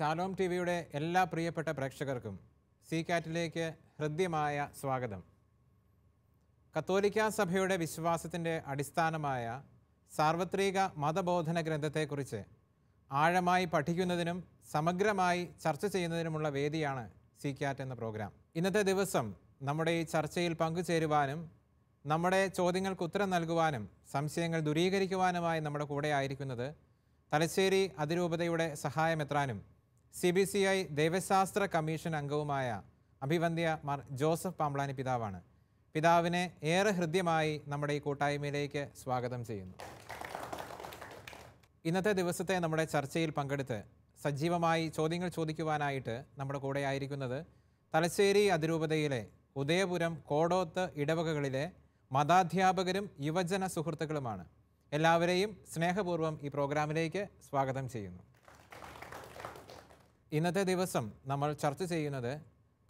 Shalom T വിയുടെ എല്ലാ പ്രിയപ്പെട്ട പ്രേക്ഷകർക്കും സി കാറ്റിലേക്ക് ഹൃദ്യമായ സ്വാഗതം. കത്തോലിക്ക സഭയുടെ വിശ്വാസത്തിന്റെ അടിസ്ഥാനമായ സാർവത്രിക മതബോധന ഗ്രന്ഥത്തെക്കുറിച്ച് ആഴമായി പഠിക്കുന്നതിനും സമഗ്രമായി ചർച്ച ചെയ്യുന്നതിനുമുള്ള വേദിയാണ് സി കാറ്റ് എന്ന പ്രോഗ്രാം. ഇന്നത്തെ ദിവസം നമ്മുടെ ഈ ചർച്ചയിൽ പങ്കുചേരുവാനും നമ്മുടെ ചോദ്യങ്ങൾക്ക് ഉത്തരം നൽകുവാനും സംശയങ്ങൾ ദൂരീകരിക്കുവാനുമായി നമ്മുടെ കൂടെ ആയിരിക്കുന്നത് തലശ്ശേരി അതിരൂപതയുടെ സഹായമെത്രാനും സി ബി സി ഐ ദൈവശാസ്ത്ര കമ്മീഷൻ അംഗവുമായ അഭിവന്ദ്യ മാർ ജോസഫ് പാമ്പ്ലാനി പിതാവാണ്. പിതാവിനെ ഏറെ ഹൃദ്യമായി നമ്മുടെ ഈ കൂട്ടായ്മയിലേക്ക് സ്വാഗതം ചെയ്യുന്നു. ഇന്നത്തെ ദിവസത്തെ നമ്മുടെ ചർച്ചയിൽ പങ്കെടുത്ത് സജീവമായി ചോദ്യങ്ങൾ ചോദിക്കുവാനായിട്ട് നമ്മുടെ കൂടെ ആയിരിക്കുന്നത് തലശ്ശേരി അതിരൂപതയിലെ ഉദയപുരം കോടോത്ത് ഇടവകകളിലെ മതാധ്യാപകരും യുവജന സുഹൃത്തുക്കളുമാണ്. എല്ലാവരെയും സ്നേഹപൂർവം ഈ പ്രോഗ്രാമിലേക്ക് സ്വാഗതം ചെയ്യുന്നു. ഇന്നത്തെ ദിവസം നമ്മൾ ചർച്ച ചെയ്യുന്നത്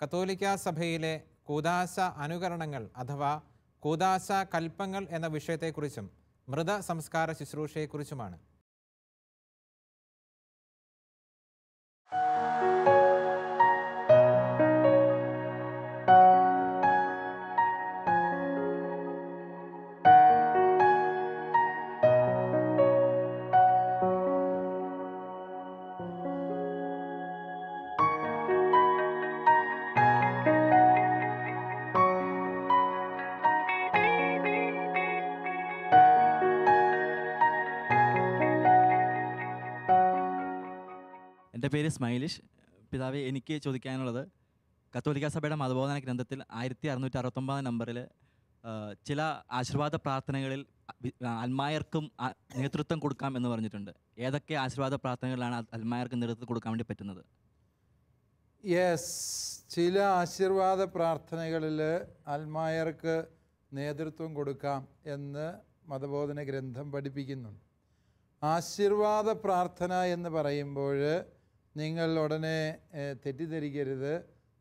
കത്തോലിക്ക സഭയിലെ കൂതാശ അനുകരണങ്ങൾ അഥവാ കൂതാശ കൽപ്പങ്ങൾ എന്ന വിഷയത്തെക്കുറിച്ചും മൃത സംസ്കാര ശുശ്രൂഷയെക്കുറിച്ചുമാണ്. എന്റെ പേര് സ്മൈലിഷ്. പിതാവ് എനിക്ക് ചോദിക്കാനുള്ളത് കത്തോലിക്ക സഭയുടെ മതബോധന ഗ്രന്ഥത്തിൽ ആയിരത്തി അറുന്നൂറ്റി അറുപത്തൊമ്പത് നമ്പറിൽ ചില ആശീർവാദ പ്രാർത്ഥനകളിൽ അൽമായർക്കും നേതൃത്വം കൊടുക്കാം എന്ന് പറഞ്ഞിട്ടുണ്ട്. ഏതൊക്കെ ആശീർവാദ പ്രാർത്ഥനകളാണ് അൽ- അൽമായർക്ക് നേതൃത്വം കൊടുക്കാൻ വേണ്ടി പറ്റുന്നത്? യെസ് ചില ആശീർവാദ പ്രാർത്ഥനകളിൽ അൽമായർക്ക് നേതൃത്വം കൊടുക്കാം എന്ന് മതബോധന ഗ്രന്ഥം പഠിപ്പിക്കുന്നുണ്ട്. ആശീർവാദ പ്രാർത്ഥന എന്ന് പറയുമ്പോൾ നിങ്ങൾ ഉടനെ തെറ്റിദ്ധരിക്കരുത്.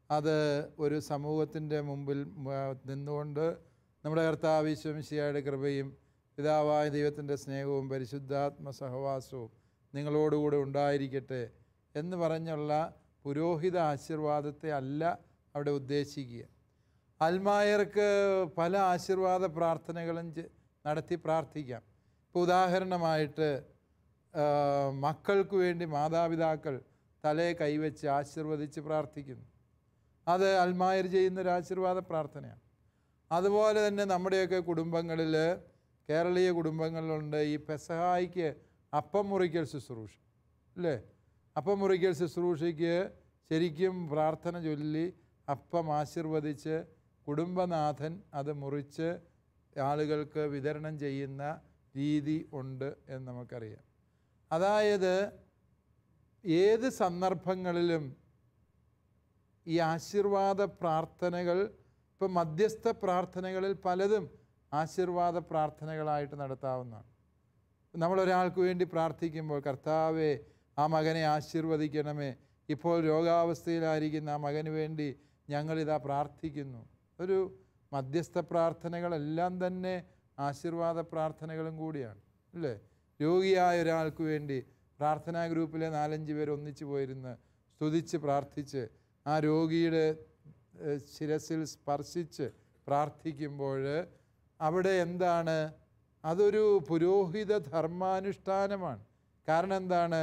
അത് ഒരു സമൂഹത്തിന്റെ മുമ്പിൽ നിന്നുകൊണ്ട് നമ്മുടെ കർത്താവിശ്വംശിയായുടെ കൃപയും പിതാവായ ദൈവത്തിന്റെ സ്നേഹവും പരിശുദ്ധാത്മ സഹവാസവും നിങ്ങളോടുകൂടെ ഉണ്ടായിരിക്കട്ടെ എന്ന് പറഞ്ഞുള്ള പുരോഹിത ആശീർവാദത്തെ അല്ല അവിടെ ഉദ്ദേശിക്കുക. അൽമായർക്ക് പല ആശീർവാദ പ്രാർത്ഥനകളും നടത്തി പ്രാർത്ഥിക്കാം. ഇപ്പോൾ ഉദാഹരണമായിട്ട് മക്കൾക്ക് വേണ്ടി മാതാപിതാക്കൾ തലയെ കൈവച്ച് ആശീർവദിച്ച് പ്രാർത്ഥിക്കുന്നു. അത് അൽമായർ ചെയ്യുന്നൊരു ആശീർവാദ പ്രാർത്ഥനയാണ്. അതുപോലെ തന്നെ നമ്മുടെയൊക്കെ കുടുംബങ്ങളിൽ കേരളീയ കുടുംബങ്ങളിലുണ്ട് ഈ പെസഹായിക്ക് അപ്പം മുറിക്കൽ ശുശ്രൂഷ അല്ലേ? അപ്പം മുറിക്കൽ ശുശ്രൂഷയ്ക്ക് ശരിക്കും പ്രാർത്ഥന ചൊല്ലി അപ്പം ആശീർവദിച്ച് കുടുംബനാഥൻ അത് മുറിച്ച് ആളുകൾക്ക് വിതരണം ചെയ്യുന്ന രീതി ഉണ്ട് എന്ന് നമുക്കറിയാം. അതായത് ഏത് സന്ദർഭങ്ങളിലും ഈ ആശീർവാദ പ്രാർത്ഥനകൾ ഇപ്പം മധ്യസ്ഥ പ്രാർത്ഥനകളിൽ പലതും ആശീർവാദ പ്രാർത്ഥനകളായിട്ട് നടത്താവുന്നതാണ്. നമ്മൾ ഒരാൾക്ക് വേണ്ടി പ്രാർത്ഥിക്കുമ്പോൾ കർത്താവെ ആ മകനെ ആശീർവദിക്കണമേ. ഇപ്പോൾ രോഗാവസ്ഥയിലായിരിക്കുന്ന ആ മകന് വേണ്ടി ഞങ്ങളിതാ പ്രാർത്ഥിക്കുന്നു. ഒരു മധ്യസ്ഥ പ്രാർത്ഥനകളെല്ലാം തന്നെ ആശീർവാദ പ്രാർത്ഥനകളും കൂടിയാണ് അല്ലേ? രോഗിയായ ഒരാൾക്ക് വേണ്ടി പ്രാർത്ഥനാ ഗ്രൂപ്പിലെ നാലഞ്ച് പേർ ഒന്നിച്ചു പോയിരുന്ന് സ്തുതിച്ച് പ്രാർത്ഥിച്ച് ആ രോഗിയുടെ ശിരസിൽ സ്പർശിച്ച് പ്രാർത്ഥിക്കുമ്പോൾ അവിടെ എന്താണ്? അതൊരു പുരോഹിത ധർമാനുഷ്ഠാനമാണ്. കാരണം എന്താണ്?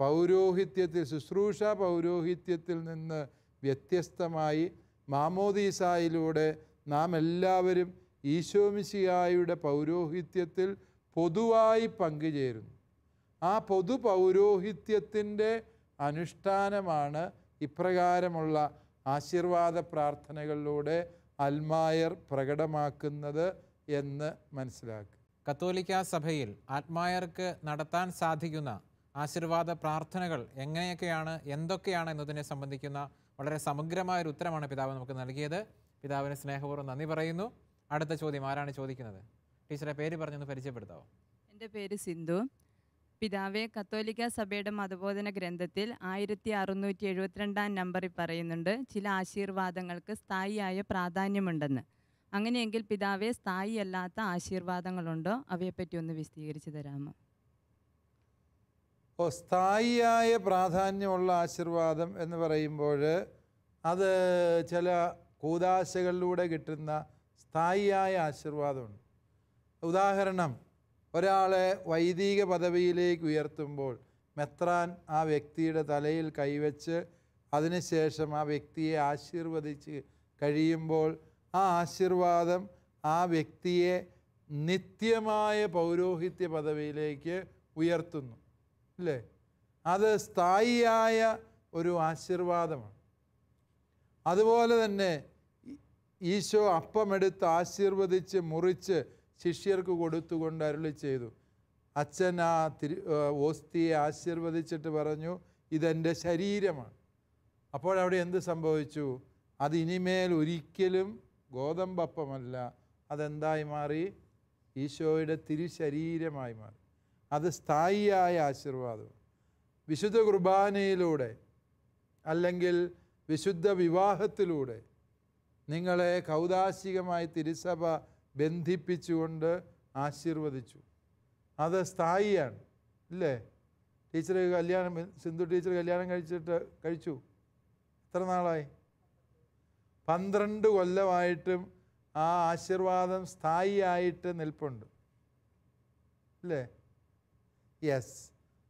പൗരോഹിത്യത്തിൽ ശുശ്രൂഷ പൗരോഹിത്യത്തിൽ നിന്ന് വ്യത്യസ്തമായി മാമോദീസായിലൂടെ നാം എല്ലാവരും ഈശോമിശിയായുടെ പൗരോഹിത്യത്തിൽ പൊതുവായി പങ്കുചേരുന്നു. ആ പൊതു പൗരോഹിത്യത്തിന്റെ അനുഷ്ഠാനമാണ് ഇപ്രകാരമുള്ള ആശീർവാദ പ്രാർത്ഥനകളിലൂടെ അൽമായർ പ്രകടമാക്കുന്നത് എന്ന് മനസ്സിലാക്കുക. കത്തോലിക്ക സഭയിൽ ആത്മായർക്ക് നടത്താൻ സാധിക്കുന്ന ആശീർവാദ പ്രാർത്ഥനകൾ എങ്ങനെയൊക്കെയാണ് എന്തൊക്കെയാണ് എന്നതിനെ സംബന്ധിക്കുന്ന വളരെ സമഗ്രമായ ഒരു ഉത്തരമാണ് പിതാവ് നമുക്ക് നൽകിയത്. പിതാവിന് സ്നേഹപൂർവം നന്ദി പറയുന്നു. അടുത്ത ചോദ്യം ആരാണ് ചോദിക്കുന്നത്? ടീച്ചറെ പേര് പറഞ്ഞൊന്ന് പരിചയപ്പെടുത്താവോ? എന്റെ പേര് സിന്ധു. പിതാവെ കത്തോലിക്ക സഭയുടെ മതബോധന ഗ്രന്ഥത്തിൽ ആയിരത്തി അറുന്നൂറ്റി എഴുപത്തിരണ്ടാം നമ്പറിൽ പറയുന്നുണ്ട് ചില ആശീർവാദങ്ങൾക്ക് സ്ഥായിയായ പ്രാധാന്യമുണ്ടെന്ന്. അങ്ങനെയെങ്കിൽ പിതാവെ സ്ഥായി അല്ലാത്ത ആശീർവാദങ്ങളുണ്ടോ? അവയെപ്പറ്റി ഒന്ന് വിശദീകരിച്ചു തരാമോ? ഓ സ്ഥായിയായ പ്രാധാന്യമുള്ള ആശീർവാദം എന്ന് പറയുമ്പോൾ അത് ചില കൂതാശകളിലൂടെ കിട്ടുന്ന സ്ഥായിയായ ആശീർവാദമുണ്ട്. ഉദാഹരണം ഒരാളെ വൈദിക പദവിയിലേക്ക് ഉയർത്തുമ്പോൾ മെത്രാൻ ആ വ്യക്തിയുടെ തലയിൽ കൈവച്ച് അതിനുശേഷം ആ വ്യക്തിയെ ആശീർവദിച്ച് കഴിയുമ്പോൾ ആ ആശീർവാദം ആ വ്യക്തിയെ നിത്യമായ പൗരോഹിത്യ പദവിയിലേക്ക് ഉയർത്തുന്നു. അല്ലേ? അത് സ്ഥായിയായ ഒരു ആശീർവാദമാണ്. അതുപോലെ തന്നെ ഈശോ അപ്പമെടുത്ത് ആശീർവദിച്ച് മുറിച്ച് ശിഷ്യർക്ക് കൊടുത്തുകൊണ്ട് അരുളി ചെയ്തു. അച്ഛൻ ആ തിരു ഓസ്തിയെ ആശീർവദിച്ചിട്ട് പറഞ്ഞു ഇതെന്റെ ശരീരമാണ്. അപ്പോഴവിടെ എന്ത് സംഭവിച്ചു? അത് ഇനിമേൽ ഒരിക്കലും ഗോതമ്പപ്പമല്ല. അതെന്തായി മാറി? ഈശോയുടെ തിരുശരീരമായി മാറി. അത് സ്ഥായിയായ ആശീർവാദം. വിശുദ്ധ കുർബാനയിലൂടെ അല്ലെങ്കിൽ വിശുദ്ധ വിവാഹത്തിലൂടെ നിങ്ങളെ കൗതാശികമായി തിരുസഭ ബന്ധിപ്പിച്ചുകൊണ്ട് ആശീർവദിച്ചു. അത് സ്ഥായിയാണ് ഇല്ലേ? ടീച്ചർ കല്യാണം സിന്ധു ടീച്ചർ കല്യാണം കഴിച്ചിട്ട് കഴിച്ചു. എത്ര നാളായി? പന്ത്രണ്ട് കൊല്ലമായിട്ടും ആ ആശീർവാദം സ്ഥായിയായിട്ട് നിൽപ്പുണ്ട്. അല്ലേ യെസ്.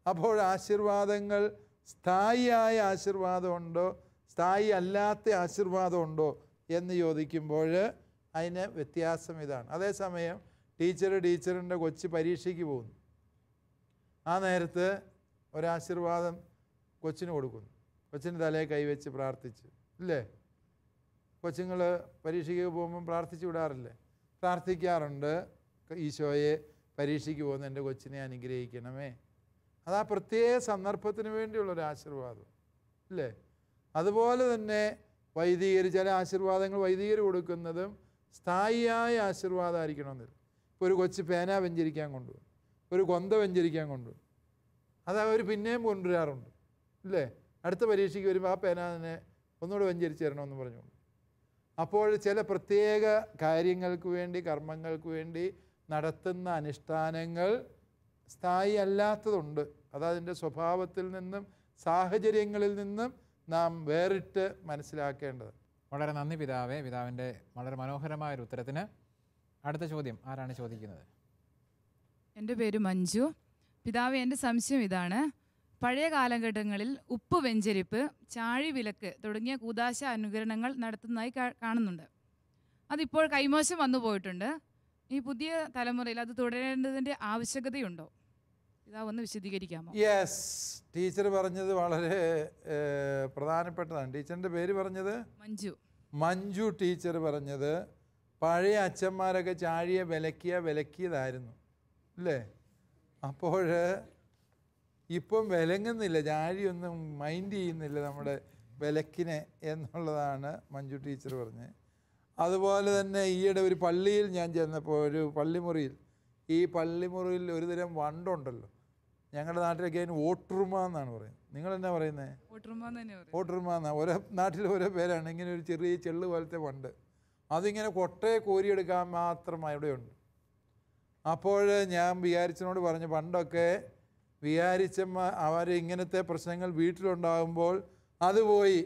അപ്പോൾ ആശീർവാദങ്ങൾ സ്ഥായിയായ ആശീർവാദമുണ്ടോ? സ്ഥായി അല്ലാത്ത ആശീർവാദമുണ്ടോ എന്ന് ചോദിക്കുമ്പോൾ അതിന് വ്യത്യാസം ഇതാണ്. അതേസമയം ടീച്ചർ ടീച്ചറിന്റെ കൊച്ച് പരീക്ഷയ്ക്ക് പോകുന്നു. ആ നേരത്ത് ഒരാശീർവാദം കൊച്ചിന് കൊടുക്കുന്നു. കൊച്ചിന് തലയെ കൈവച്ച് പ്രാർത്ഥിച്ച്. ഇല്ലേ? കൊച്ചുങ്ങൾ പരീക്ഷയ്ക്ക് പോകുമ്പം പ്രാർത്ഥിച്ചു വിടാറില്ലേ? പ്രാർത്ഥിക്കാറുണ്ട്. ഈശോയെ പരീക്ഷയ്ക്ക് പോകുന്ന എന്റെ കൊച്ചിനെ അനുഗ്രഹിക്കണമേ. അത് ആ പ്രത്യേക സന്ദർഭത്തിന് വേണ്ടിയുള്ള ഒരു ആശീർവാദം. ഇല്ലേ? അതുപോലെ തന്നെ വൈദികർ ചില ആശീർവാദങ്ങൾ വൈദികർ കൊടുക്കുന്നതും സ്ഥായിയായ ആശീർവാദമായിരിക്കണമെന്നില്ല ഇപ്പോൾ ഒരു കൊച്ചു പേന വെഞ്ചരിക്കാൻ കൊണ്ടുപോകും ഒരു കൊന്ത വെഞ്ചരിക്കാൻ കൊണ്ടുപോകും അത് അവർ പിന്നെയും കൊണ്ടുവരാറുണ്ട്. ഇല്ലേ? അടുത്ത പരീക്ഷയ്ക്ക് വരുമ്പോൾ ആ പേന തന്നെ ഒന്നുകൂടെ വെഞ്ചരിച്ച് തരണമെന്ന് പറഞ്ഞുകൊണ്ട്. അപ്പോൾ ചില പ്രത്യേക കാര്യങ്ങൾക്ക് വേണ്ടി കർമ്മങ്ങൾക്ക് വേണ്ടി നടത്തുന്ന അനുഷ്ഠാനങ്ങൾ സ്ഥായി അല്ലാത്തതുണ്ട്. അതതിന്റെ സ്വഭാവത്തിൽ നിന്നും സാഹചര്യങ്ങളിൽ നിന്നും നാം വേറിട്ട് മനസ്സിലാക്കേണ്ടത് വളരെ നന്ദി പിതാവേ. പിതാവിന്റെ വളരെ മനോഹരമായ ഒരു ഉത്തരത്തിന് അടുത്ത ചോദ്യം ആരാണ് ചോദിക്കുന്നത്? എന്റെ പേര് മഞ്ജു. പിതാവ് എന്റെ സംശയം ഇതാണ്. പഴയ കാലഘട്ടങ്ങളിൽ ഉപ്പ് വെഞ്ചരിപ്പ് ചാഴി വിലക്ക് തുടങ്ങിയ കൂതാശ അനുകരണങ്ങൾ നടത്തുന്നതായി കാണുന്നുണ്ട്. അതിപ്പോൾ കൈമോശം വന്നു പോയിട്ടുണ്ട് ഈ പുതിയ തലമുറയിൽ അത് തുടരേണ്ടതിന്റെ ആവശ്യകതയുണ്ടോ? പിതാവ് ഒന്ന് വിശദീകരിക്കാമോ? യെസ് ടീച്ചർ പറഞ്ഞത് വളരെ പ്രധാനപ്പെട്ടതാണ്. ടീച്ചറിന്റെ പേര് പറഞ്ഞത്? മഞ്ജു. മഞ്ജു ടീച്ചർ പറഞ്ഞത് പഴയ അച്ഛന്മാരൊക്കെ ചാഴിയെ വിലക്കിയ വിലക്കിയതായിരുന്നു. അല്ലേ? അപ്പോൾ ഇപ്പം വിലങ്ങുന്നില്ല ചാഴിയൊന്നും മൈൻഡ് ചെയ്യുന്നില്ല നമ്മുടെ വിലക്കിനെ എന്നുള്ളതാണ് മഞ്ജു ടീച്ചർ പറഞ്ഞത്. അതുപോലെ തന്നെ ഈയിടെ ഒരു പള്ളിയിൽ ഞാൻ ചെന്നപ്പോൾ ഒരു പള്ളിമുറിയിൽ ഈ പള്ളിമുറിയിൽ ഒരുതരം വണ്ടുണ്ടല്ലോ. ഞങ്ങളുടെ നാട്ടിലൊക്കെ അതിന് ഓട്ടുറുമ എന്നാണ് പറയുന്നത്. നിങ്ങൾ എന്നാ പറയുന്നത്. വോട്ടർമ ഓട്ടുറുമ എന്നാ? ഓരോ നാട്ടിൽ ഓരോ പേരാണ്. ഇങ്ങനെ ഒരു ചെറിയ ചെള്ള് പോലത്തെ വണ്ട് അതിങ്ങനെ കൊട്ടയെ കോരിയെടുക്കാൻ മാത്രം അവിടെയുണ്ട് അപ്പോൾ ഞാൻ വിചാരിച്ചനോട് പറഞ്ഞു പണ്ടൊക്കെ വിചാരിച്ചമ്മ അവർ ഇങ്ങനത്തെ പ്രശ്നങ്ങൾ വീട്ടിലുണ്ടാകുമ്പോൾ അത് പോയി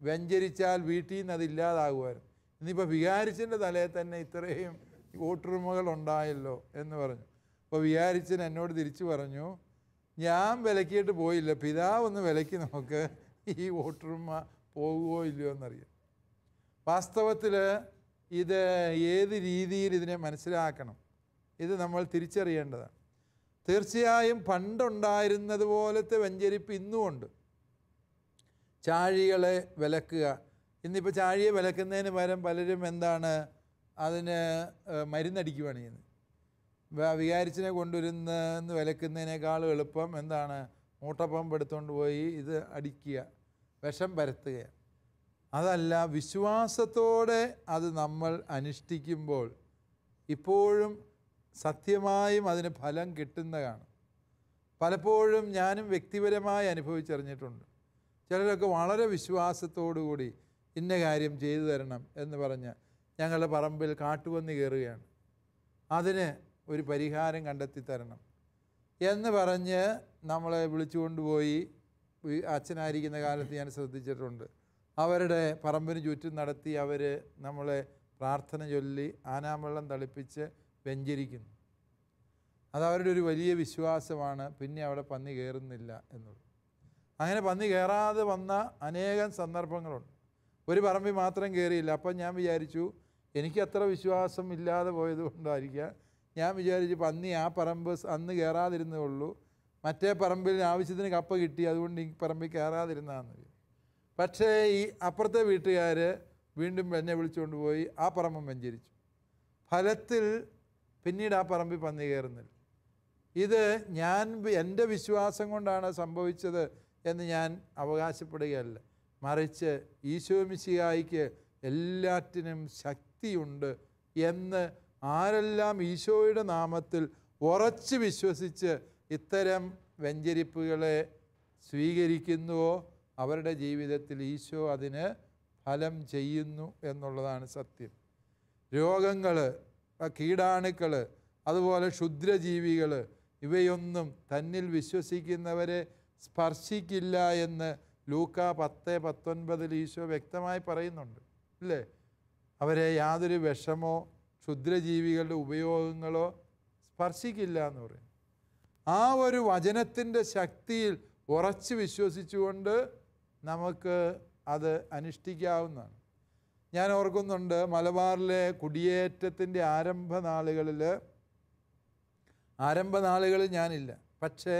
വ്യഞ്ചരിച്ചാൽ വീട്ടിൽ നിന്ന് അത് ഇല്ലാതാകുമായിരുന്നു. ഇന്നിപ്പോൾ വികാരിച്ചന്റെ തലയിൽ തന്നെ ഇത്രയും ഓട്ടുറുമകൾ ഉണ്ടായല്ലോ എന്ന് പറഞ്ഞു. അപ്പോൾ വികാരിച്ചൻ എന്നോട് തിരിച്ചു പറഞ്ഞു ഞാൻ വിലക്കിയിട്ട് പോയില്ല. പിതാവ് ഒന്ന് വിലക്കി നമുക്ക് ഈ ഓട്ടുറുമ പോകുമോ ഇല്ലയോ എന്നറിയാം. വാസ്തവത്തിൽ ഇത് ഏത് രീതിയിൽ ഇതിനെ മനസ്സിലാക്കണം? ഇത് നമ്മൾ തിരിച്ചറിയേണ്ടതാണ്. തീർച്ചയായും പണ്ടുണ്ടായിരുന്നത് പോലത്തെ വെഞ്ചരിപ്പ് ഇന്നുമുണ്ട്. ചാഴികളെ വിലക്കുക. ഇന്നിപ്പോൾ ചാഴിയെ വിലക്കുന്നതിന് പകരം പലരും എന്താണ് അതിന് മരുന്നടിക്കുകയാണ് ചെയ്യുന്നത്. വികാരിച്ചിനെ കൊണ്ടുവരുന്ന വിലക്കുന്നതിനേക്കാൾ എളുപ്പം എന്താണ്? മൂട്ടപ്പമ്പ് എടുത്തുകൊണ്ട് പോയി ഇത് അടിക്കുക വിഷം പരത്തുകയാണ് അതല്ല വിശ്വാസത്തോടെ അത് നമ്മൾ അനുഷ്ഠിക്കുമ്പോൾ ഇപ്പോഴും സത്യമായും അതിന് ഫലം കിട്ടുന്നതാണ്. പലപ്പോഴും ഞാനും വ്യക്തിപരമായി അനുഭവിച്ചറിഞ്ഞിട്ടുണ്ട്. ചിലരൊക്കെ വളരെ വിശ്വാസത്തോടുകൂടി ഇന്ന കാര്യം ചെയ്തു തരണം എന്ന് പറഞ്ഞ് ഞങ്ങളുടെ പറമ്പിൽ കാട്ടുവന്ന് കയറുകയാണ്. അതിന് ഒരു പരിഹാരം കണ്ടെത്തി തരണം. എന്ന് പറഞ്ഞ് നമ്മളെ വിളിച്ചുകൊണ്ടുപോയി അച്ഛനായിരിക്കുന്ന കാലത്ത് ഞാൻ ശ്രദ്ധിച്ചിട്ടുണ്ട്. അവരുടെ പറമ്പിന് ചുറ്റും നടത്തി അവർ നമ്മളെ പ്രാർത്ഥന ചൊല്ലി ആനാമ്പള്ളം തളിപ്പിച്ച് വെഞ്ചരിക്കുന്നു. അത് അവരുടെ ഒരു വലിയ വിശ്വാസമാണ്. പിന്നെ അവിടെ പന്നി കയറുന്നില്ല എന്നുള്ളത്. അങ്ങനെ പന്നി കയറാതെ വന്ന അനേകം സന്ദർഭങ്ങളുണ്ട്. ഒരു പറമ്പിൽ മാത്രം കയറിയില്ല അപ്പം ഞാൻ വിചാരിച്ചു എനിക്ക് അത്ര വിശ്വാസം ഇല്ലാതെ പോയത് കൊണ്ടായിരിക്കാം. ഞാൻ വിചാരിച്ചു പന്നി ആ പറമ്പ് അന്ന് കയറാതിരുന്നേ ഉള്ളൂ. മറ്റേ പറമ്പിൽ ആവശ്യത്തിന് കപ്പ കിട്ടി അതുകൊണ്ട് ഈ പറമ്പിൽ കയറാതിരുന്നതാന്ന് പക്ഷേ ഈ അപ്പുറത്തെ വീട്ടുകാർ വീണ്ടും എന്നെ വിളിച്ചുകൊണ്ട് പോയി ആ പറമ്പ് വെഞ്ചരിച്ചു. ഫലത്തിൽ പിന്നീട് ആ പറമ്പിൽ പന്നി കയറുന്നില്ല. ഇത് ഞാൻ എന്റെ വിശ്വാസം കൊണ്ടാണ് സംഭവിച്ചത് എന്ന് ഞാൻ അവകാശപ്പെടുകയല്ല. മറിച്ച് ഈശോ മിശിഹായിക്ക് എല്ലാറ്റിനും ശക്തിയുണ്ട് എന്ന് ആരെല്ലാം ഈശോയുടെ നാമത്തിൽ ഉറച്ച് വിശ്വസിച്ച് ഇത്തരം വെഞ്ചരിപ്പുകളെ സ്വീകരിക്കുന്നുവോ അവരുടെ ജീവിതത്തിൽ ഈശോ അതിന് ഫലം ചെയ്യുന്നു എന്നുള്ളതാണ് സത്യം. രോഗങ്ങൾ കീടാണുക്കൾ അതുപോലെ ക്ഷുദ്രജീവികൾ ഇവയൊന്നും തന്നിൽ വിശ്വസിക്കുന്നവരെ സ്പർശിക്കില്ല എന്ന് ലൂക്ക പത്ത് പത്തൊൻപതിൽ ഈശോ വ്യക്തമായി പറയുന്നുണ്ട്. അല്ലേ? അവരെ യാതൊരു വിഷമോ ക്ഷുദ്രജീവികളുടെ ഉപയോഗങ്ങളോ സ്പർശിക്കില്ല എന്ന് പറയും ആ ഒരു വചനത്തിന്റെ ശക്തിയിൽ ഉറച്ച് വിശ്വസിച്ചുകൊണ്ട് നമുക്ക് അത് അനുഷ്ഠിക്കാവുന്നതാണ്. ഞാൻ ഓർക്കുന്നുണ്ട് മലബാറിലെ കുടിയേറ്റത്തിന്റെ ആരംഭ നാളുകളിൽ ആരംഭ നാളുകളിൽ ഞാനില്ല. പക്ഷേ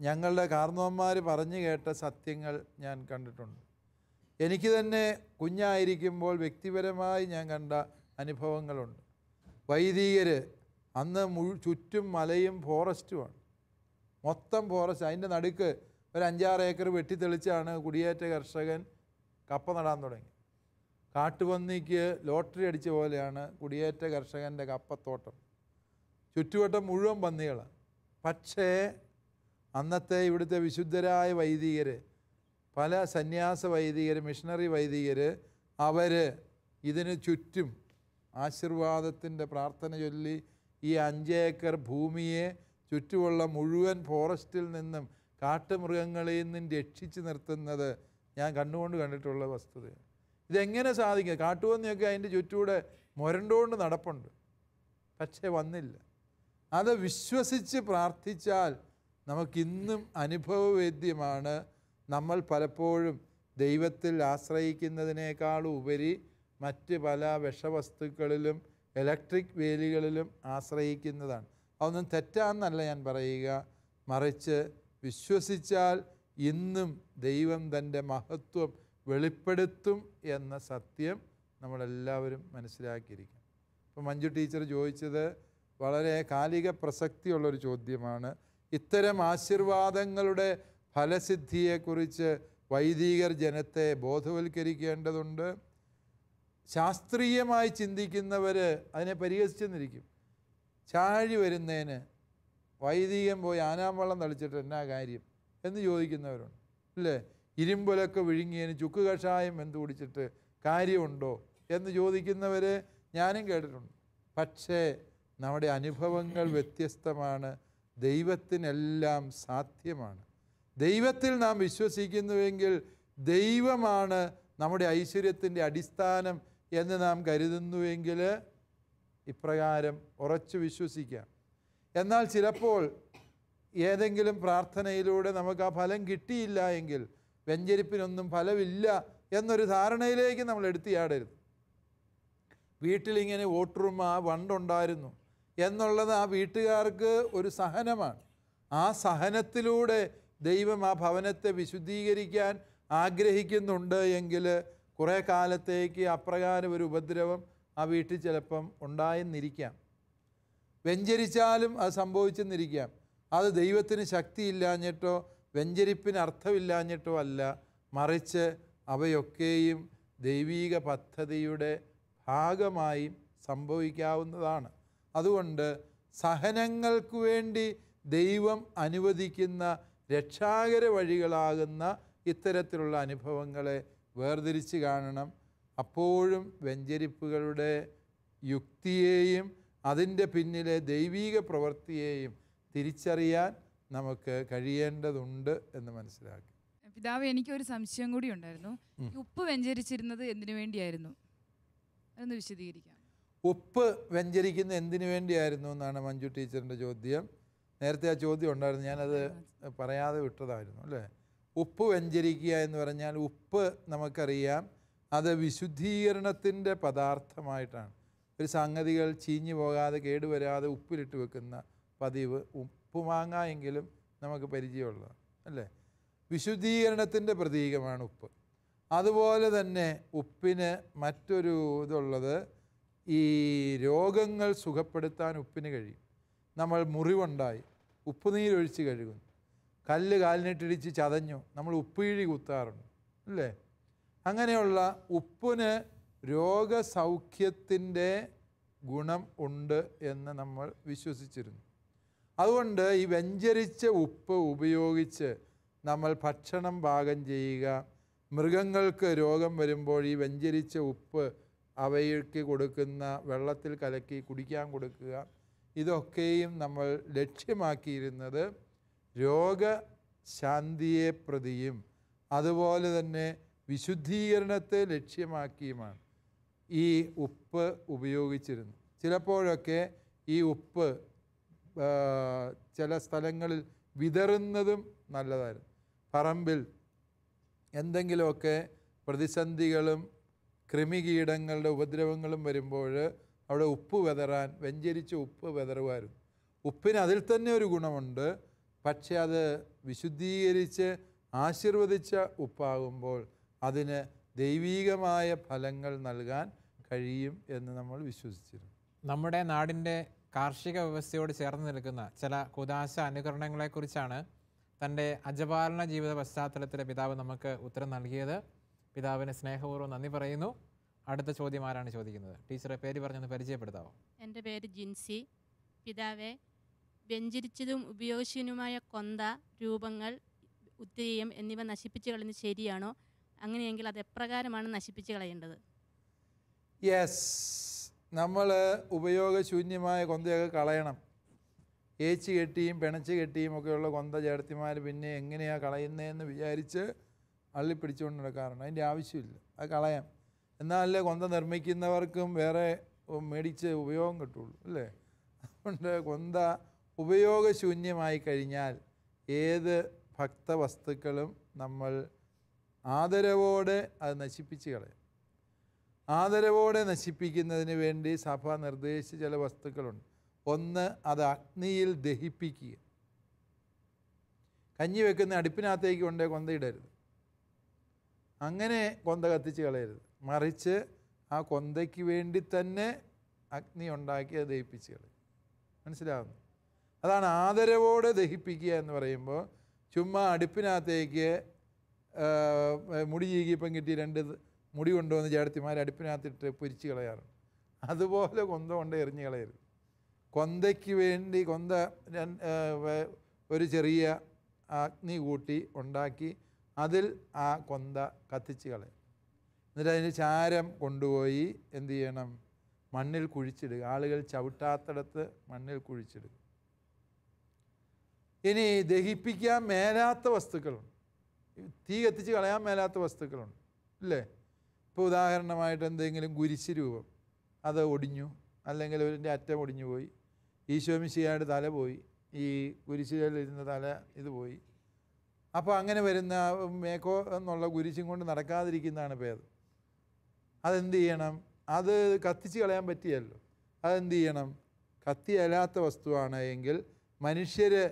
ഞങ്ങളുടെ കാർന്നവന്മാർ പറഞ്ഞു കേട്ട സത്യങ്ങൾ ഞാൻ കണ്ടിട്ടുണ്ട്. എനിക്ക് തന്നെ കുഞ്ഞായിരിക്കുമ്പോൾ വ്യക്തിപരമായി ഞാൻ കണ്ട അനുഭവങ്ങളുണ്ട്. വൈദികർ അന്ന് മുഴു ചുറ്റും മലയും ഫോറസ്റ്റുമാണ് മൊത്തം ഫോറസ്റ്റ് അതിന്റെ നടുക്ക് ഒരു അഞ്ചാറ് ഏക്കർ വെട്ടിത്തെളിച്ചാണ് കുടിയേറ്റ കർഷകൻ കപ്പ നടാൻ തുടങ്ങി. കാട്ടുപന്നിക്ക് ലോട്ടറി അടിച്ച പോലെയാണ് കുടിയേറ്റ കർഷകന്റെ കപ്പത്തോട്ടം. ചുറ്റുവട്ടം മുഴുവൻ പന്നികളാണ്. പക്ഷേ അന്നത്തെ ഇവിടുത്തെ വിശുദ്ധരായ വൈദികർ പല സന്യാസ വൈദികർ മിഷണറി വൈദികർ അവർ ഇതിന് ചുറ്റും ആശീർവാദത്തിന്റെ പ്രാർത്ഥന ചൊല്ലി ഈ അഞ്ചേക്കർ ഭൂമിയെ ചുറ്റുമുള്ള മുഴുവൻ ഫോറസ്റ്റിൽ നിന്നും കാട്ടുമൃഗങ്ങളിൽ നിന്നും രക്ഷിച്ചു നിർത്തുന്നത് ഞാൻ കണ്ണുകൊണ്ട് കണ്ടിട്ടുള്ള വസ്തുതയാണ്. ഇതെങ്ങനെ സാധിക്കും? കാട്ടുപന്നിയൊക്കെ അതിന്റെ ചുറ്റൂടെ മുരണ്ടുകൊണ്ട് നടപ്പുണ്ട്. പക്ഷേ വന്നില്ല. അത് വിശ്വസിച്ച് പ്രാർത്ഥിച്ചാൽ നമുക്കിന്നും അനുഭവവേദ്യമാണ്. നമ്മൾ പലപ്പോഴും ദൈവത്തിൽ ആശ്രയിക്കുന്നതിനേക്കാൾ ഉപരി മറ്റ് പല വിഷവസ്തുക്കളിലും ഇലക്ട്രിക് വേലികളിലും ആശ്രയിക്കുന്നതാണ്. അതൊന്നും തെറ്റാന്നല്ല ഞാൻ പറയുക. മറിച്ച് വിശ്വസിച്ചാൽ ഇന്നും ദൈവം തന്റെ മഹത്വം വെളിപ്പെടുത്തും എന്ന സത്യം നമ്മളെല്ലാവരും മനസ്സിലാക്കിയിരിക്കണം. ഇപ്പം മഞ്ജു ടീച്ചർ ചോദിച്ചത് വളരെ കാലിക പ്രസക്തിയുള്ളൊരു ചോദ്യമാണ്. ഇത്തരം ആശീർവാദങ്ങളുടെ ഫലസിദ്ധിയെക്കുറിച്ച് വൈദികർ ജനത്തെ ബോധവൽക്കരിക്കേണ്ടതുണ്ട്. ശാസ്ത്രീയമായി ചിന്തിക്കുന്നവർ അതിനെ പരിഹസിച്ചെന്നിരിക്കും. ചാഴി വരുന്നതിന് വൈദികം പോയി ആനാമ്പള്ളം തളിച്ചിട്ട് എന്നാ കാര്യം എന്ന് ചോദിക്കുന്നവരുണ്ട്. ഇല്ലേ ഇരുമ്പൊലൊക്കെ വിഴുങ്ങിയതിന് ചുക്ക് കഷായം എന്ത് കുടിച്ചിട്ട് കാര്യമുണ്ടോ എന്ന് ചോദിക്കുന്നവർ ഞാനും കേട്ടിട്ടുണ്ട്. പക്ഷേ നമ്മുടെ അനുഭവങ്ങൾ വ്യത്യസ്തമാണ്. ദൈവത്തിനെല്ലാം സാധ്യമാണ്. ദൈവത്തിൽ നാം വിശ്വസിക്കുന്നുവെങ്കിൽ ദൈവമാണ് നമ്മുടെ ഐശ്വര്യത്തിന്റെ അടിസ്ഥാനം എന്ന് നാം കരുതുന്നുവെങ്കിൽ ഇപ്രകാരം ഉറച്ചു വിശ്വസിക്കാം. എന്നാൽ ചിലപ്പോൾ ഏതെങ്കിലും പ്രാർത്ഥനയിലൂടെ നമുക്ക് ആ ഫലം കിട്ടിയില്ല എങ്കിൽ വ്യഞ്ചരിപ്പിനൊന്നും ഫലമില്ല എന്നൊരു ധാരണയിലേക്ക് നമ്മൾ എടുത്തിയാടരുത് വീട്ടിലിങ്ങനെ വോട്ടറും ആ വണ്ടുണ്ടായിരുന്നു എന്നുള്ളത് ആ വീട്ടുകാർക്ക് ഒരു സഹനമാണ്. ആ സഹനത്തിലൂടെ ദൈവം ആ ഭവനത്തെ വിശുദ്ധീകരിക്കാൻ ആഗ്രഹിക്കുന്നുണ്ട് എങ്കിൽ കുറേ കാലത്തേക്ക് അപ്രകാരം ഒരു ഉപദ്രവം ആ വീട്ടിൽ ചിലപ്പം ഉണ്ടായെന്നിരിക്കാം. വ്യഞ്ചരിച്ചാലും അത് സംഭവിച്ചെന്നിരിക്കാം. അത് ദൈവത്തിന് ശക്തിയില്ലാഞ്ഞിട്ടോ വ്യഞ്ചരിപ്പിന് അർത്ഥമില്ലാഞ്ഞിട്ടോ അല്ല മറിച്ച് അവയൊക്കെയും ദൈവീക പദ്ധതിയുടെ ഭാഗമായി സംഭവിക്കാവുന്നതാണ്. അതുകൊണ്ട് സഹനങ്ങൾക്ക് വേണ്ടി ദൈവം അനുവദിക്കുന്ന രക്ഷാകര വഴികളാകുന്ന ഇത്തരത്തിലുള്ള അനുഭവങ്ങളെ വേർതിരിച്ച് കാണണം. അപ്പോഴും വെഞ്ചരിപ്പുകളുടെ യുക്തിയെയും അതിന്റെ പിന്നിലെ ദൈവീക പ്രവൃത്തിയെയും തിരിച്ചറിയാൻ നമുക്ക് കഴിയേണ്ടതുണ്ട് എന്ന് മനസ്സിലാക്കി. പിതാവ് എനിക്കൊരു സംശയം കൂടി ഉണ്ടായിരുന്നു. ഉപ്പ് വെഞ്ചരിച്ചിരുന്നത് എന്തിനു വേണ്ടിയായിരുന്നു? അതൊന്ന് വിശദീകരിക്കാം. ഉപ്പ് വെഞ്ചരിക്കുന്ന എന്തിനു വേണ്ടിയായിരുന്നു എന്നാണ് മഞ്ജു ടീച്ചറിന്റെ ചോദ്യം. നേരത്തെ ആ ചോദ്യം ഉണ്ടായിരുന്നു. ഞാനത് പറയാതെ വിട്ടതായിരുന്നു അല്ലേ? ഉപ്പ് വ്യഞ്ചരിക്കുക എന്ന് പറഞ്ഞാൽ ഉപ്പ് നമുക്കറിയാം. അത് വിശുദ്ധീകരണത്തിന്റെ പദാർത്ഥമായിട്ടാണ്. ഒരു സംഗതികൾ ചീഞ്ഞു പോകാതെ കേടുവരാതെ ഉപ്പിലിട്ട് വെക്കുന്ന പതിവ് ഉപ്പ് എങ്കിലും നമുക്ക് പരിചയമുള്ളതാണ് അല്ലേ? വിശുദ്ധീകരണത്തിന്റെ പ്രതീകമാണ് ഉപ്പ്. അതുപോലെ തന്നെ ഉപ്പിന് മറ്റൊരു ഇതുള്ളത് ഈ രോഗങ്ങൾ സുഖപ്പെടുത്താൻ ഉപ്പിന് കഴിയും. നമ്മൾ മുറിവുണ്ടായി ഉപ്പുനീരൊഴിച്ച് കഴുകുന്നു. കല്ല് കാലിനിട്ടിടിച്ച് ചതഞ്ഞു. നമ്മൾ ഉപ്പീഴി കുത്താറുണ്ട്. അല്ലേ? അങ്ങനെയുള്ള ഉപ്പിന് രോഗസൗഖ്യത്തിന്റെ ഗുണം ഉണ്ട് എന്ന് നമ്മൾ വിശ്വസിച്ചിരുന്നു. അതുകൊണ്ട് ഈ വ്യഞ്ചരിച്ച ഉപ്പ് ഉപയോഗിച്ച് നമ്മൾ ഭക്ഷണം പാകം ചെയ്യുക. മൃഗങ്ങൾക്ക് രോഗം വരുമ്പോൾ ഈ വ്യഞ്ചരിച്ച ഉപ്പ് അവയ്ക്ക് കൊടുക്കുന്ന വെള്ളത്തിൽ കലക്കി കുടിക്കാൻ കൊടുക്കുക. ഇതൊക്കെയും നമ്മൾ ലക്ഷ്യമാക്കിയിരുന്നത് രോഗശാന്തിയെ പ്രതിയും. അതുപോലെ തന്നെ വിശുദ്ധീകരണത്തെ ലക്ഷ്യമാക്കിയുമാണ് ഈ ഉപ്പ് ഉപയോഗിച്ചിരുന്നു ചിലപ്പോഴൊക്കെ ഈ ഉപ്പ് ചില സ്ഥലങ്ങളിൽ വിതറുന്നതും നല്ലതായിരുന്നു. പറമ്പിൽ എന്തെങ്കിലുമൊക്കെ പ്രതിസന്ധികളും കൃമികീടങ്ങളുടെ ഉപദ്രവങ്ങളും വരുമ്പോൾ അവിടെ ഉപ്പ് വിതറാൻ വെഞ്ചരിച്ച് ഉപ്പ് വിതറുമായിരുന്നു. ഉപ്പിന് അതിൽ തന്നെ ഒരു ഗുണമുണ്ട്. പക്ഷേ അത് വിശുദ്ധീകരിച്ച് ആശീർവദിച്ച ഉപ്പാകുമ്പോൾ അതിന് ദൈവീകമായ ഫലങ്ങൾ നൽകാൻ കഴിയും എന്ന് നമ്മൾ വിശ്വസിച്ചിരുന്നു. നമ്മുടെ നാടിന്റെ കാർഷിക വ്യവസ്ഥയോട് ചേർന്ന് നിൽക്കുന്ന ചില കുദാശ അനുകരണങ്ങളെക്കുറിച്ചാണ് തന്റെ അജപാലന ജീവിത പശ്ചാത്തലത്തിലെ പിതാവ് നമുക്ക് ഉത്തരം നൽകിയത്. പിതാവിന് സ്നേഹപൂർവം നന്ദി പറയുന്നു. അടുത്ത ചോദ്യം ആരാണ് ചോദിക്കുന്നത്? ടീച്ചറെ പേര് പറഞ്ഞൊന്ന് പരിചയപ്പെടുത്താവോ? എന്റെ പേര് ജിൻസി. പിതാവെ വ്യഞ്ചരിച്ചതും ഉപയോഗശൂന്യവുമായ കൊന്ത രൂപങ്ങൾ ഉത്തേയം എന്നിവ നശിപ്പിച്ചു കളയുന്നത് ശരിയാണോ? അങ്ങനെയെങ്കിൽ അത് എപ്രകാരമാണ് നശിപ്പിച്ചു കളയേണ്ടത്? യെസ് നമ്മൾ ഉപയോഗശൂന്യമായ കൊന്തയൊക്കെ കളയണം. ഏച്ച് കെട്ടിയും പിണച്ച് കെട്ടിയും ഒക്കെയുള്ള കൊന്ത ചേർത്തിമാർ പിന്നെ എങ്ങനെയാണ് കളയുന്നതെന്ന് വിചാരിച്ച് അള്ളി പിടിച്ചുകൊണ്ട് നടക്കാറുണ്ട്. അതിന്റെ ആവശ്യമില്ല. അത് കളയാം. എന്നാലല്ലേ കൊന്ത നിർമ്മിക്കുന്നവർക്കും വേറെ മേടിച്ച് ഉപയോഗം കിട്ടുള്ളൂ. അല്ലേ? അതുകൊണ്ട് കൊന്ത ഉപയോഗശൂന്യമായി കഴിഞ്ഞാൽ ഏത് ഭക്തവസ്തുക്കളും നമ്മൾ ആദരവോടെ അത് നശിപ്പിച്ച് കളയും. ആദരവോടെ നശിപ്പിക്കുന്നതിന് വേണ്ടി സഭ നിർദ്ദേശിച്ച ചില വസ്തുക്കളുണ്ട്. ഒന്ന് അത് അഗ്നിയിൽ ദഹിപ്പിക്കുക. കഞ്ഞി വെക്കുന്ന അടുപ്പിനകത്തേക്ക് കൊണ്ടേ കൊന്തയിടരുത് അങ്ങനെ കൊന്ത കത്തിച്ച് കളയരുത്. മറിച്ച് ആ കൊന്തയ്ക്ക് വേണ്ടി തന്നെ അഗ്നി ഉണ്ടാക്കി അത് ദഹിപ്പിച്ച് കളയും. മനസ്സിലാവുന്നു? അതാണ് ആദരവോടെ ദഹിപ്പിക്കുക എന്ന് പറയുമ്പോൾ ചുമ്മാ അടുപ്പിനകത്തേക്ക് മുടി ചീകിപ്പം കിട്ടി രണ്ട് മുടി കൊണ്ടുവന്ന് ചേട്ടത്തിമാർ അടുപ്പിനകത്തിട്ട് പൊരിച്ച് കളയാറുണ്ട്. അതുപോലെ കൊന്ത കൊണ്ട് എറിഞ്ഞ് കളയരുത്. കൊന്തയ്ക്ക് വേണ്ടി കൊന്ത ഒരു ചെറിയ അഗ്നി കൂട്ടി ഉണ്ടാക്കി അതിൽ ആ കൊന്ത കത്തിച്ച് കളയും. എന്നിട്ട് അതിന് ചാരം കൊണ്ടുപോയി എന്ത് ചെയ്യണം? മണ്ണിൽ കുഴിച്ചിടുക. ആളുകൾ ചവിട്ടാത്തടത്ത് മണ്ണിൽ കുഴിച്ചിടുക. ഇനി ദഹിപ്പിക്കാൻ മേലാത്ത വസ്തുക്കളുണ്ട്. തീ കത്തിച്ച് കളയാൻ മേലാത്ത വസ്തുക്കളുണ്ട്. ഇല്ലേ? ഇപ്പോൾ ഉദാഹരണമായിട്ട് എന്തെങ്കിലും കുരിശ് രൂപം. അത് ഒടിഞ്ഞു. അല്ലെങ്കിൽ അതിന്റെ അറ്റം ഒടിഞ്ഞു പോയി. ഈശോമിശിയായിട്ട് തല പോയി. ഈ കുരിശിലിരുന്ന തല ഇത് പോയി. അപ്പോൾ അങ്ങനെ വരുന്ന മേക്കോ എന്നുള്ള കുരിശും കൊണ്ട് നടക്കാതിരിക്കുന്നതാണ് ഭേദം. അതെന്ത് ചെയ്യണം? അത് കത്തിച്ച് കളയാൻ പറ്റിയല്ലോ. അതെന്ത് ചെയ്യണം? കത്തിയല്ലാത്ത വസ്തുവാണ് എങ്കിൽ മനുഷ്യർ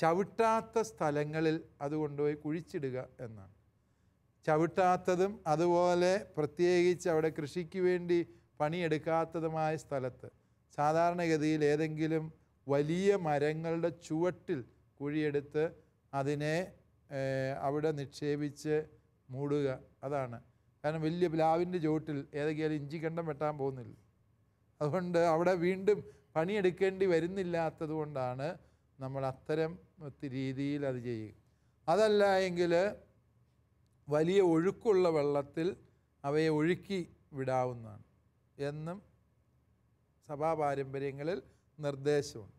ചവിട്ടാത്ത സ്ഥലങ്ങളിൽ അത് കൊണ്ടുപോയി കുഴിച്ചിടുക എന്നാണ്. ചവിട്ടാത്തതും അതുപോലെ പ്രത്യേകിച്ച് അവിടെ കൃഷിക്ക് വേണ്ടി പണിയെടുക്കാത്തതുമായ സ്ഥലത്ത് സാധാരണഗതിയിൽ ഏതെങ്കിലും വലിയ മരങ്ങളുടെ ചുവട്ടിൽ കുഴിയെടുത്ത് അതിനെ അവിടെ നിക്ഷേപിച്ച് മൂടുക അതാണ്. കാരണം വലിയ പ്ലാവിന്റെ ചുവട്ടിൽ ഏതെങ്കിലും ഇഞ്ചിക്കണ്ടം വെട്ടാൻ പോകുന്നില്ല. അതുകൊണ്ട് അവിടെ വീണ്ടും പണിയെടുക്കേണ്ടി വരുന്നില്ലാത്തത് കൊണ്ടാണ് നമ്മൾ അത്തരം രീതിയിൽ അത് ചെയ്യുക അതല്ല എങ്കിൽ വലിയ ഒഴുക്കുള്ള വെള്ളത്തിൽ അവയെ ഒഴുക്കി വിടാവുന്നതാണ് എന്നും സഭാ പാരമ്പര്യങ്ങളിൽ നിർദ്ദേശമുണ്ട്.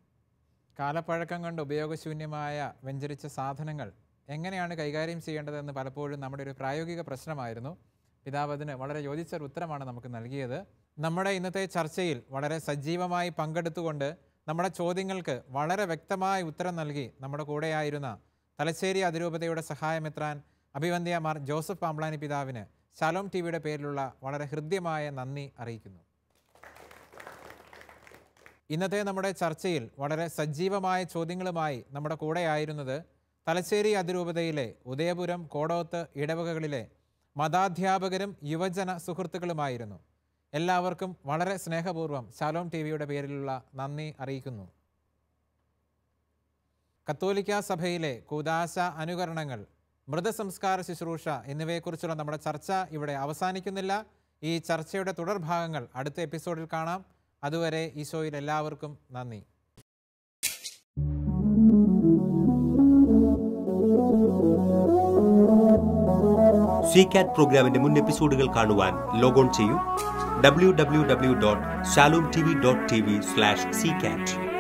കാലപ്പഴക്കം കൊണ്ട് ഉപയോഗശൂന്യമായ വെഞ്ചരിച്ച സാധനങ്ങൾ എങ്ങനെയാണ് കൈകാര്യം ചെയ്യേണ്ടതെന്ന് പലപ്പോഴും നമ്മുടെ ഒരു പ്രായോഗിക പ്രശ്നമായിരുന്നു. പിതാവ് അതിന് വളരെ യോജിച്ചൊരു ഉത്തരമാണ് നമുക്ക് നൽകിയത്. നമ്മുടെ ഇന്നത്തെ ചർച്ചയിൽ വളരെ സജീവമായി പങ്കെടുത്തുകൊണ്ട് നമ്മുടെ ചോദ്യങ്ങൾക്ക് വളരെ വ്യക്തമായ ഉത്തരം നൽകി നമ്മുടെ കൂടെയായിരുന്ന തലശ്ശേരി അതിരൂപതയുടെ സഹായമെത്രാൻ അഭിവന്ദ്യമാർ ജോസഫ് പാമ്പ്ലാനി പിതാവിന് ശാലോം ടി വിയുടെ പേരിലുള്ള വളരെ ഹൃദ്യമായ നന്ദി അറിയിക്കുന്നു. ഇന്നത്തെ നമ്മുടെ ചർച്ചയിൽ വളരെ സജീവമായ ചോദ്യങ്ങളുമായി നമ്മുടെ കൂടെയായിരുന്നത് തലശ്ശേരി അതിരൂപതയിലെ ഉദയപുരം കോടോത്ത് ഇടവകകളിലെ മതാധ്യാപകരും യുവജന സുഹൃത്തുക്കളുമായിരുന്നു. എല്ലാവർക്കും വളരെ സ്നേഹപൂർവം ശാലോം ടി വിയുടെ പേരിലുള്ള നന്ദി അറിയിക്കുന്നു. കത്തോലിക്ക സഭയിലെ കൂതാശ അനുകരണങ്ങൾ മൃതസംസ്കാര ശുശ്രൂഷ എന്നിവയെക്കുറിച്ചുള്ള നമ്മുടെ ചർച്ച ഇവിടെ അവസാനിക്കുന്നില്ല. ഈ ചർച്ചയുടെ തുടർഭാഗങ്ങൾ അടുത്ത എപ്പിസോഡിൽ കാണാം. അതുവരെ ഈ ഷോയിൽ എല്ലാവർക്കും നന്ദി. സി കാറ്റ് പ്രോഗ്രാമിന്റെ മുൻ എപ്പിസോഡുകൾ കാണുവാൻ ലോഗോൺ ചെയ്യൂ. www.shalomtv.tv slash ccat.